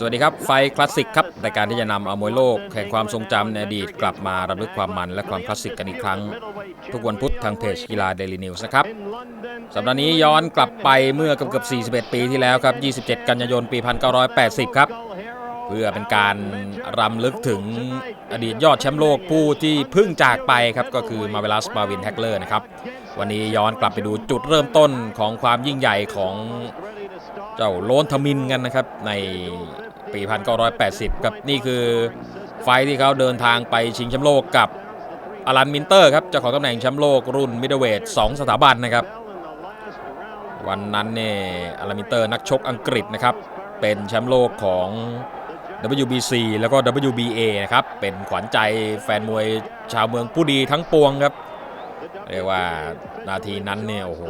สวัสดีครับ ไฟคลาสสิกครับรายการที่จะนำเอามวยโลกแห่งความทรงจำในอดีตกลับมารำลึกความมันและความคลาสสิกกันอีกครั้ง ทุกวันพุธทางเพจกีฬาเดลินิวส์นะครับสัปดาห์นี้ย้อนกลับไปเมื่อเกือบ 41 ปีที่แล้วครับ 27 กันยายน ปี 1980 ครับ เพื่อเป็นการรำลึกถึงอดีตยอดแชมป์โลกผู้ที่เพิ่งจากไปครับก็คือมาเวลัสมาวินแฮกเลอร์นะครับวันนี้ย้อนกลับไปดูจุดเริ่มต้นของความยิ่งใหญ่ของเจ้าโลนทมินกันนะครับใน ปี 1980กับนี่คือไฟท์ที่เขาเดินทางไปชิงแชมป์โลกกับอลันมินเตอร์ครับเจ้าของตำแหน่งแชมป์โลกรุ่นมิดเดิลเวท2สถาบันนะครับ วันนั้นเนี่ยอลันมินเตอร์นักชกอังกฤษนะครับ เป็นแชมป์โลกของ WBC แล้วก็ WBA นะครับ เป็นขวัญใจแฟนมวยชาวเมืองผู้ดีทั้งปวงครับ เรียกว่านาทีนั้นเนี่ยโอ้โห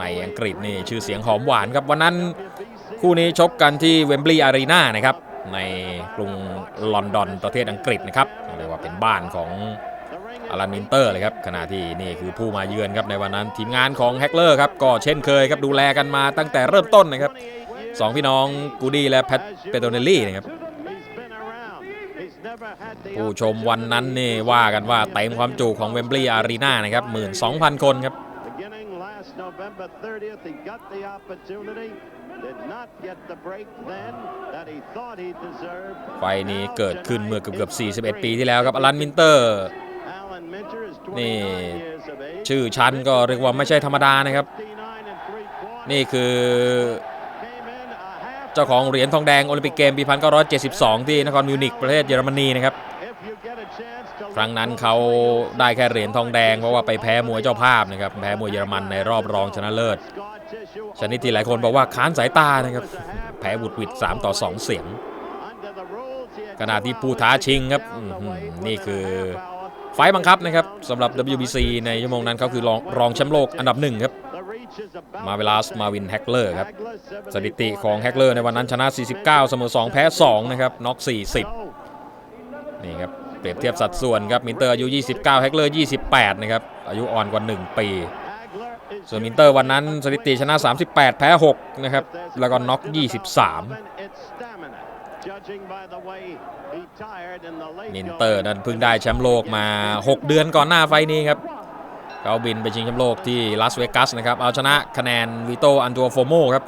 ในอังกฤษนี่ชื่อเสียงหอมหวานครับ วันนั้น คู่นี้ชกกันที่เวมบลีย์อารีนานะครับในกรุงลอนดอนประเทศอังกฤษนะครับเรียกว่าเป็นบ้านของอลันมินเตอร์เลยครับขณะที่นี่คือผู้มาเยือนครับในวันนั้นทีมงานของแฮกเลอร์ครับก็เช่นเคยครับดูแลกันมาตั้งแต่เริ่มต้นนะครับสองพี่น้องกูดี้และแพทเปโตเนลลี่นะครับผู้ชมวันนั้นนี่ว่ากันว่าเต็มความจุของเวมบลีย์อารีนานะครับ12,000คนครับ Beginning last November 30th, he got the opportunity, did not get the break then that he thought he deserved. ไฟล์นี้เกิดขึ้นเมื่อเกือบๆ41 ปีที่แล้วครับอลันมินเตอร์ Alan Minter is นี่29 years of age. ชื่อชั้นก็เรียกว่าไม่ใช่ธรรมดานะครับ59 and three quarters. นี่คือ Came in a half เจ้าของเหรียญทองแดงโอลิมปิกเกมปี 1972 ที่นครมิวนิกประเทศเยอรมนีนะครับ ครั้งนั้นเขาได้แค่เหรียญทองแดงเพราะว่าไปแพ้มวยเจ้าภาพนะครับแพ้มวยเยอรมันในรอบรองชนะเลิศชนิดที่หลายคนบอกว่าค้านสายตานะครับแพ้บุดวิด3ต่อ 2 เสียงขณะที่ผู้ท้าชิงครับนี่คือไฟบังคับนะครับสำหรับ WBC ในชั่วโมงนั้นเขาคือรองรองแชมป์โลกอันดับหนึ่งครับมาเวลาสมาวินแฮกเลอร์ครับสถิติของแฮกเลอร์ในวันนั้นชนะ 49 เสมอ 2 แพ้ 2 นะครับน็อก40 นี่ครับ เปรียบเทียบสัดส่วนครับมินเตอร์อายุ 29 แฮกเลอร์ 28 นะครับ อายุอ่อนกว่า 1 ปี ส่วนมินเตอร์วันนั้นสถิติชนะ 38 แพ้ 6 นะครับ แล้วก็น็อก 23 มินเตอร์นั้นเพิ่งได้แชมป์โลกมา 6 เดือนก่อนหน้าไฟล์นี้ครับเขาบินไปชิงแชมป์โลกที่ลาสเวกัสนะครับ เอาชนะคะแนนวิโตอันตัวโฟโมครับ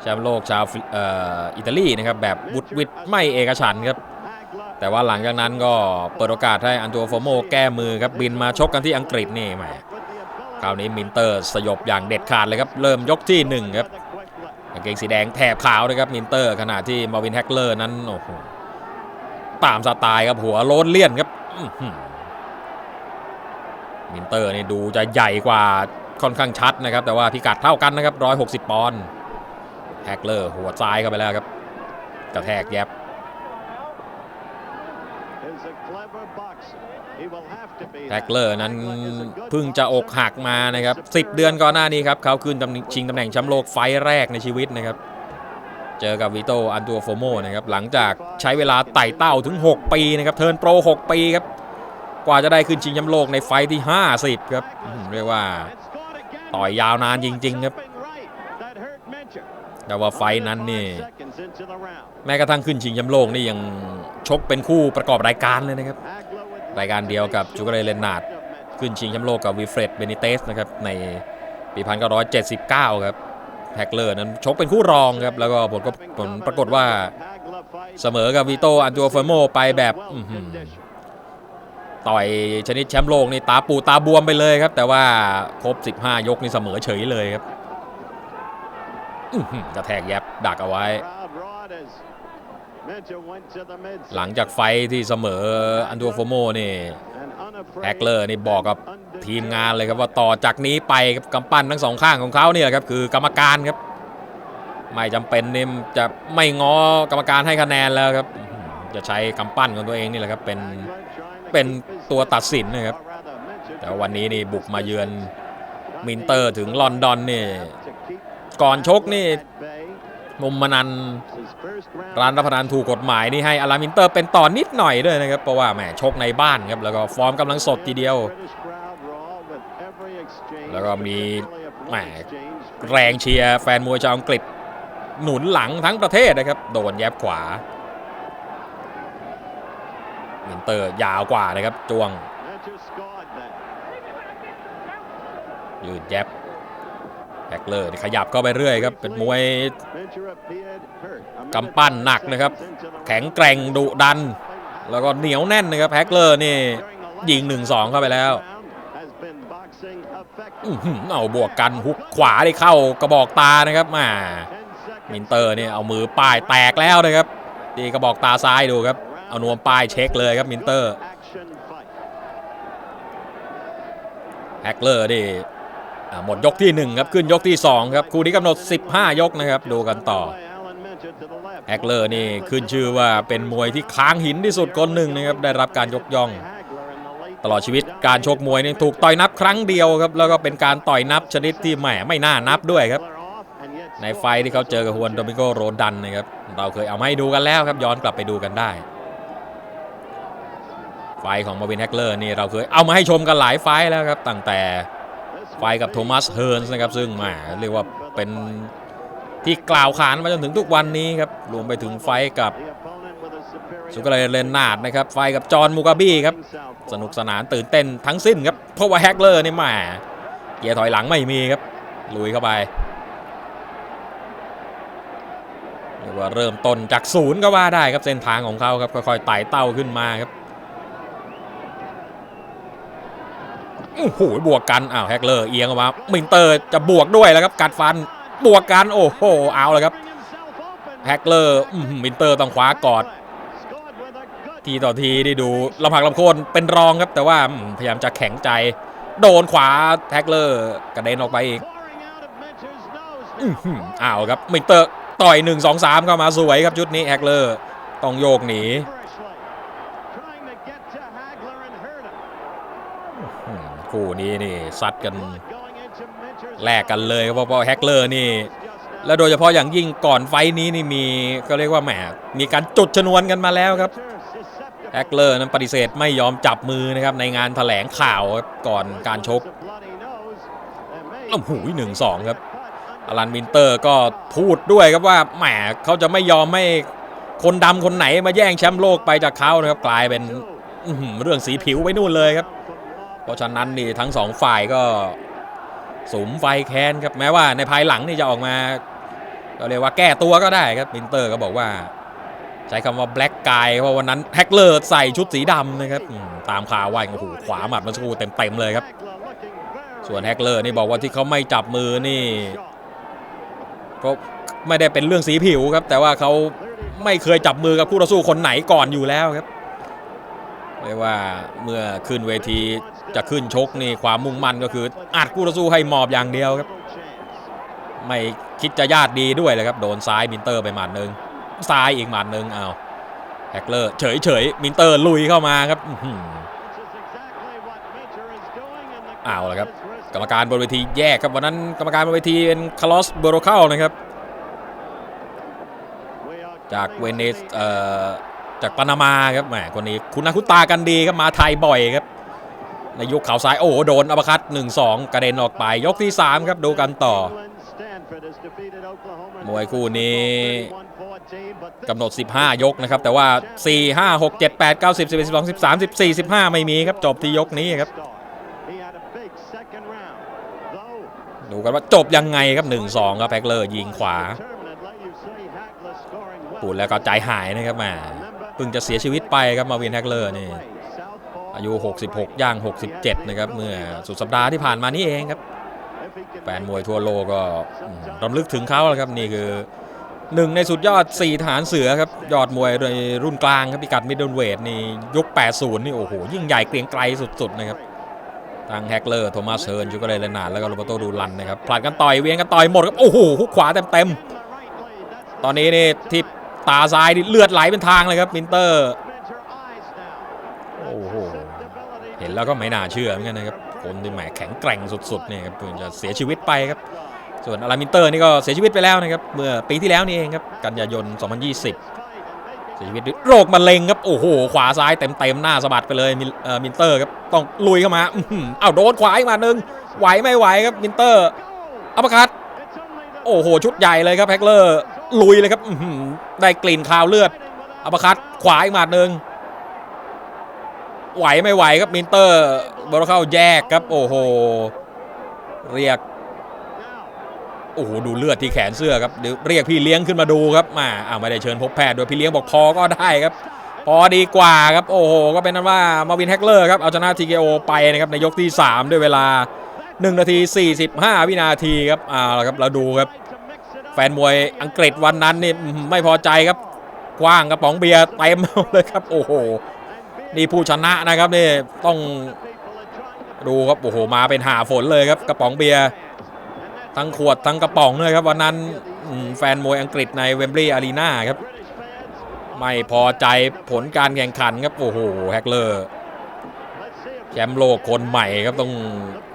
แชมป์โลกชาวอ,อ,อิตาลีนะครับแบบบุดวิดไม่เอกฉันครับ แต่ว่าหลังจากนั้นก็เปิดโอกาสให้อันตัวโฟโมแก้มือครับบินมาชกกันที่อังกฤษนี่แหมคราวนี้มินเตอร์สยบอย่างเด็ดขาดเลยครับเริ่มยกที่ 1 ครับกางเกงสีแดงแถบขาวนะครับมินเตอร์ขณะที่มาวินแฮกเลอร์นั้นโอ้โหตามสไตล์ครับหัวโลนเลี่ยนครับมินเตอร์นี่ดูจะใหญ่กว่าค่อนข้างชัดนะครับ แต่ว่าพิกัดเท่ากันนะครับ160 ปอนด์แฮกเลอร์หัวซ้ายเข้าไปแล้วครับกระแทกแยบ แฮก that. เลอร์นั้น Hagler is a good เพิ่งจะอกหักมานะครับ 10 เดือนก่อนหน้านี้ครับเขาขึ้นตำแหน่งชิงตำแหน่งแชมป์โลกไฟท์แรกในชีวิตนะครับ เจอกับวิโตอันตัวโฟโมนะครับหลังจากใช้เวลาไต่เต้าถึง 6 ปีนะครับเทิร์นโปร 6 ปีครับ กว่าจะได้ขึ้นชิงแชมป์โลกในไฟท์ที่ 50 ครับอื้อหือเรียกว่า And scored again. ต่อยยาวนานจริง ๆ ครับ Stepping right. That hurt Minter. แต่ว่าไฟท์นั้นนี่ Seconds into the round. แม้กระทั่งขึ้นชิงแชมป์โลกนี่ยัง ชกเป็นคู่ประกอบรายการเลยนะครับ รายการเดียวกับจูเกเรเลนนาร์ดขึ้นชิงแชมป์โลกกับวิเฟรดเบนิเตสนะครับในปี1979 ครับแฮกเลอร์นั้นชกเป็นคู่รองครับ แล้วก็ผลก็ผลปรากฏว่าเสมอกับวิโตอันตัวเฟอร์โมไปแบบต่อยชนิดแชมป์โลกนี่ตาปูตาบวมไปเลยครับ แต่ว่าครบ 15 ยกนี่เสมอเฉยเลยครับกระแทกแยบดักเอาไว้ หลังจากไฟที่เสมออันตัวฟอร์โมนี่แฮกเลอร์นี่บอกกับทีมงานเลยครับว่าต่อจากนี้ไปครับกำปั้นทั้งสองข้างของเขาเนี่ยครับคือกรรมการครับ ไม่จำเป็นนี่จะไม่ง้อกรรมการให้คะแนนแล้วครับ จะใช้กำปั้นของตัวเองนี่แหละครับเป็นเป็นตัวตัดสินนะครับ แต่วันนี้นี่บุกมาเยือนมินเตอร์ถึงลอนดอนนี่ก่อนชกนี่ มุมมนันร้านรับประทานถูกกฎหมายนี่ให้อารามินเตอร์เป็นต่อนิดหน่อยด้วยนะครับ เพราะว่าแหมชกในบ้านครับ แล้วก็ฟอร์มกำลังสดทีเดียว แล้วก็มีแหมแรงเชียร์แฟนมวยชาวอังกฤษหนุนหลังทั้งประเทศนะครับ โดนแยบขวามินเตอร์ยาวกว่านะครับจวงยืดแยบ แฮกเลอร์นี่ขยับเข้าไปเรื่อยครับ เป็นมวยกำปั้นหนักนะครับ แข็งแกร่งดุดัน แล้วก็เหนียวแน่นนะครับแฮกเลอร์นี่ยิง 1-2 เข้าไปแล้วอื้อหือเอาบวกกันหุกขวาได้เข้ากระบอกตานะครับมามินเตอร์เนี่ยเอามือป้ายแตกแล้วนะครับดีกระบอกตาซ้ายดูครับ เอานวมป้ายเช็คเลยครับมินเตอร์แฮกเลอร์นี่ หมดยกที่ 1 ครับ ขึ้นยกที่ 2 ครับ คู่นี้กำหนด 15 ยกนะครับ ดูกันต่อแฮกเลอร์นี่ขึ้นชื่อว่าเป็นมวยที่ค้างหินที่สุดคนหนึ่งนะครับ ได้รับการยกย่อง ตลอดชีวิตการชกมวยนี่ถูกต่อยนับครั้งเดียวครับ แล้วก็เป็นการต่อยนับชนิดที่แหมไม่น่านับด้วยครับ ในไฟที่เขาเจอกับฮวนโดมิโกโรดันนะครับ เราเคยเอามาให้ดูกันแล้วครับ ย้อนกลับไปดูกันได้ไฟของมาวินแฮกเลอร์นี่เราเคยเอามาให้ชมกันหลายไฟแล้วครับตั้งแต่ ไฟกับโทมัสเฮิร์นส์นะครับซึ่งมาเรียกว่าเป็นที่กล่าวขานมาจนถึงทุกวันนี้ครับรวมไปถึงไฟกับสุกเลเลนนาดนะครับไฟกับจอห์นมูกาบี้ครับสนุกสนานตื่นเต้นทั้งสิ้นครับเพราะว่าแฮกเลอร์นี่แหมาเกียร์ถอยหลังไม่มีครับลุยเข้าไปเรียกว่าเริ่มต้นจากศูนย์ก็ว่าได้ครับเส้นทางของเขาครับค่อยๆไต่เต้าขึ้นมาครับ โอ้โหบวกกันอ้าวแฮกเลอร์เอียงออกมามินเตอร์จะบวกด้วยแล้วครับกัดฟันบวกกันโอ้โหเอาเลยครับแฮกเลอร์อื้อหือมินเตอร์ต้องคว้ากอด ทีต่อทีที่ดูลำพังลำโคนเป็นรองครับ แต่ว่าพยายามจะแข็งใจ โดนขวาแท็กเลอร์กระเด็นออกไปอีกอื้อหืออ้าวครับมินเตอร์ต่อย 1 2 3 เข้ามาสวยครับชุดนี้แฮกเลอร์ต้องโยกหนีอืม คู่นี้นี่ซัดกันแลกกันเลยครับเพราะว่าแฮกเลอร์นี่ แล้วโดยเฉพาะอย่างยิ่งก่อนไฟท์นี้นี่มีก็เรียกว่าแหมมีการจุดชนวนกันมาแล้วครับแฮกเลอร์นั้นปฏิเสธไม่ยอมจับมือนะครับในงานแถลงข่าวครับก่อนการชกโอ้โหหนึ่งสองครับอลันมินเตอร์ก็พูดด้วยครับว่าแหมเขาจะไม่ยอมให้คนดำคนไหนมาแย่งแชมป์โลกไปจากเขานะครับกลายเป็นอื้อหือเรื่องสีผิวไปนู่นเลยครับเพ ราะฉะนั้นนี่ทั้งสองฝ่ายก็สมไฟแค้นครับแม้ว่าในภายหลังนี่จะออกมาก็เรียกว่าแก้ตัวก็ได้ครับมินเตอร์ก็บอกว่า ใช้คำว่าแบล็กกายเพราะวันนั้นแฮกเลอร์ใส่ชุดสีดำนะครับตามข่าวว่าโอ้โหขวาหมัดมันสู้เต็มๆเลยครับ ส่วนแฮกเลอร์นี่บอกว่าที่เขาไม่จับมือนี่ก็ไม่ได้เป็นเรื่องสีผิวครับ แต่ว่าเขาไม่เคยจับมือกับคู่ต่อสู้คนไหนก่อนอยู่แล้วครับ เรียกว่าเมื่อขึ้นเวทีจะขึ้นชกนี่ความมุ่งมั่นก็คืออัดคู่ต่อสู้ให้หมอบอย่างเดียวครับ ไม่คิดจะญาติดีด้วยเลยครับ โดนซ้ายมินเตอร์ไปหมัดหนึ่งซ้ายอีกหมัดหนึ่งเอาแฮกเลอร์เฉยเฉยๆมินเตอร์ลุยเข้ามาครับอื้อหือเอาละครับกรรมการบนเวทีแยกครับวันนั้นกรรมการบนเวทีเป็นคาร์ลอสเบโรเคานะครับ จากเวเนสเอ่อ จากปานามาครับแหมคนนี้คุณนาคุตากันดีครับมาไทยบ่อยครับในยุคเขาซ้ายโอ้โหโดนอัปคัต1-2 กระเด็นออกไปยกที่ 3 ครับดูกันต่อ มวยคู่นี้กำหนด 15 ยกนะครับ แต่ว่า 4 5 6 7 8 9 10 11 12 13 14 15 ไม่มีครับ จบที่ยกนี้ครับ ดูกันว่าจบยังไงครับ 1-2 ครับแพ็กเลอร์ยิงขวาปูดแล้วก็ใจหายนะครับแหมา พิ่งจะเสียชีวิตไปครับมาวินแฮกเลอร์นี่อายุ 66 ย่าง 67 นะครับเมื่อสุดสัปดาห์ที่ผ่านมานี่เองครับแฟนมวยทั่วโลกก็อืมรำลึกถึงเขาแล้วครับนี่คือหนึ่งในสุดยอด 4 ฐานเสือครับ ยอดมวยในรุ่นกลางครับพิกัดมิดเดิลเวทนี่ยุค 80 นี่โอ้โห ยิ่งใหญ่เกรียงไกรสุด ๆ นะครับทางแฮกเลอร์ โทมัสเฮิร์นชูก็เลยเลนาดแล้วก็โรเบโตดูรันนะครับผลัดกันต่อยเวียงกันต่อยหมดครับ โอ้โหหุกขวาเต็ม ๆ ตอนนี้นี่ที่ ตาซ้ายนี่เลือดไหลเป็นทางเลยครับมินเตอร์โอ้โหเห็นแล้วก็ไม่น่าเชื่อเหมือนกันนะครับคนที่แหมแข็งแกร่งสุดๆเนี่ยครับเพิ่งจะเสียชีวิตไปครับส่วนอารามินเตอร์นี่ก็เสียชีวิตไปแล้วนะครับเมื่อปีที่แล้วนี่เองครับกันยายน 2020 เสียชีวิตด้วยโรคมะเร็งครับโอ้โห ขวาซ้ายเต็มๆหน้าสะบัดไปเลยมินเอ่อมินเตอร์ครับต้องลุยเข้ามาอื้มอ้าวโดนขวาอีกมาหนึ่งไหวไม่ไหวครับมินเตอร์อัปคัตโอ้โห ชุดใหญ่เลยครับแฮกเลอร์ ลุยเลยครับได้กลิ่นคาวเลือดอัปคัตขวาอีกหมาดหนึ่งไหวไม่ไหวครับมินเตอร์บอลเข้าแยกครับ โอ้โห เรียก โอ้โห ดูเลือดที่แขนเสื้อครับเดี๋ยวเรียกพี่เลี้ยงขึ้นมาดูครับมาอ้าวไม่ได้เชิญพบแพทย์ด้วยพี่เลี้ยงบอกพอก็ได้ครับ พอดีกว่าครับ โอ้โห ก็เป็นนั้นว่ามาวินแฮกเลอร์ครับเอาชนะ TKO ไปนะครับในยกที่ 3 ด้วยเวลา 1 นาที 45 วินาทีครับอ้าวครับเราดูครับ แฟนมวยอังกฤษวันนั้นนี่ไม่พอใจครับกว้างกระป๋องเบียร์เต็มเลยครับ โอ้โห นี่ผู้ชนะนะครับนี่ต้องดูครับโอ้โหมาเป็นหาฝนเลยครับกระป๋องเบียร์ทั้งขวดทั้งกระป๋องเลยครับวันนั้นแฟนมวยอังกฤษในเวมบลีย์อารีนาครับ ไม่พอใจผลการแข่งขันครับโอ้โหแฮกเลอร์แชมป์โลกคนใหม่ครับต้อง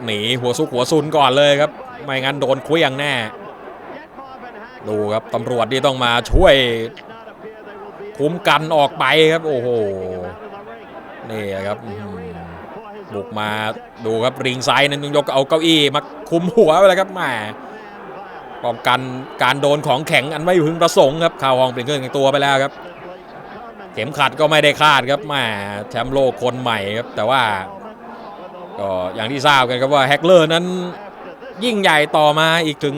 หนีหัวซุกหัวซุนก่อนเลยครับ ไม่งั้นโดนเคลี้ยงแน่ ดูครับตำรวจที่ต้องมาช่วยคุ้มกันออกไปครับ โอ้โหนี่ครับบุกมาดูครับริงไซด์นั้นต้องยกเอาเก้าอี้มาคุมหัวไปเลยครับแหมป้องกันการโดนของแข็งอันไม่พึงประสงค์ครับข่าวห้องเปลี่ยนเครื่องต่งตัวไปแล้วครับ เข็มขัดก็ไม่ได้คาดครับแหมแชมป์โลกคนใหม่ครับ แต่ว่าก็อย่างที่ทราบกันครับว่าแฮกเลอร์นั้นยิ่งใหญ่ต่อมาอีกถึง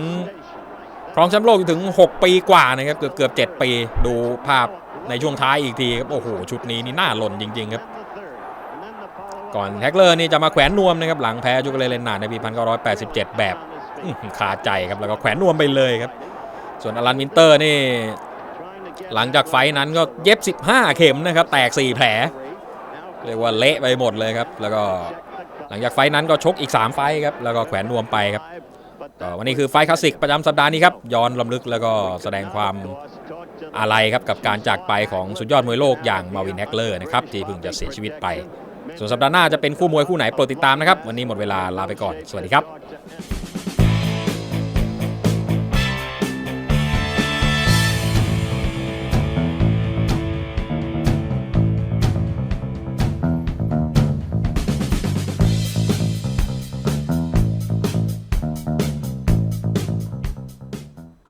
ครองแชมป์โลกถึง 6 ปีกว่านะครับเกือบเกือบ7ปี ดูภาพในช่วงท้ายอีกทีครับโอ้โหชุดนี้นี่น่าหล่นจริง ๆ ครับ ก่อนแฮกเลอร์นี่จะมาแขวนนวมนะครับ หลังแพ้จุกเลเลนนาในปี 1987 แบบคาใจครับแล้วก็แขวนนวมไปเลยครับ ส่วนอลันวินเตอร์นี่ หลังจากไฟนั้นก็เย็บ 15 เข็มนะครับ แตก 4 แผล เรียกว่าเละไปหมดเลยครับ แล้วก็หลังจากไฟนั้นก็ชกอีก 3 ไฟครับแล้วก็แขวนนวมไปครับ ก็วันนี้คือไฟคลาสสิกประจำสัปดาห์นี้ครับ ย้อนลำลึกแล้วก็แสดงความอาลัยครับกับการจากไปของสุดยอดมวยโลกอย่างมาวินแฮกเลอร์นะครับที่เพิ่งจะเสียชีวิตไป ส่วนสัปดาห์หน้าจะเป็นคู่มวยคู่ไหนโปรดติดตามนะครับ วันนี้หมดเวลาลาไปก่อน สวัสดีครับ